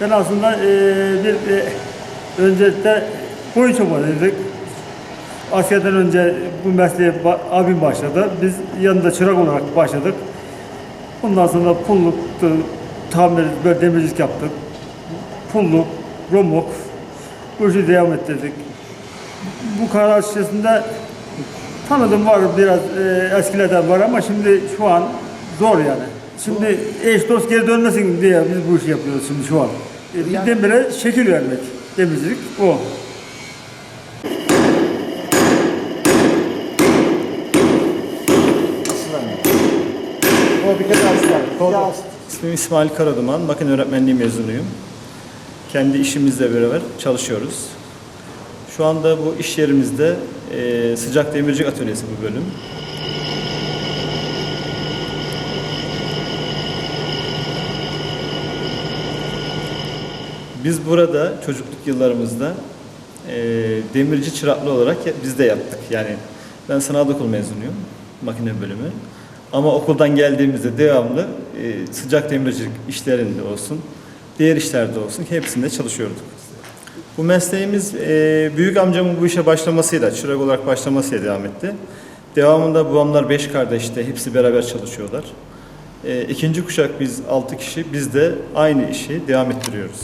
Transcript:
Ben aslında e, bir e, öncelikle koyun çobanıydık. Askerden önce bu mesleğe abim başladı. Biz yanında çırak olarak başladık. Ondan sonra pulluktu, tamir, böyle demircilik yaptık. Pulluk, romuk, bu işi devam ettirdik. Bu karar içerisinde tanıdım var biraz e, eskilerden var ama şimdi şu an zor yani. Şimdi eş dost geri dönmesin diye biz bu işi yapıyoruz şimdi şu an. E, bir demire şekil vermek, demircilik o. O bir kere aslan. İsmim İsmail Karaduman, makine öğretmenliği mezunuyum. Kendi işimizle beraber çalışıyoruz. Şu anda bu iş yerimizde e, sıcak demircilik atölyesi bu bölüm. Biz burada çocukluk yıllarımızda e, demirci çıraklı olarak biz de yaptık. Yani ben sanat okul mezunuyum, makine bölümü. Ama okuldan geldiğimizde devamlı e, sıcak demircilik işlerinde olsun, diğer işlerde olsun hepsinde çalışıyorduk. Bu mesleğimiz e, büyük amcamın bu işe başlamasıyla, çırak olarak başlamasıyla devam etti. Devamında babamlar beş kardeşte hepsi beraber çalışıyorlar. E, ikinci kuşak biz altı kişi, biz de aynı işi devam ettiriyoruz.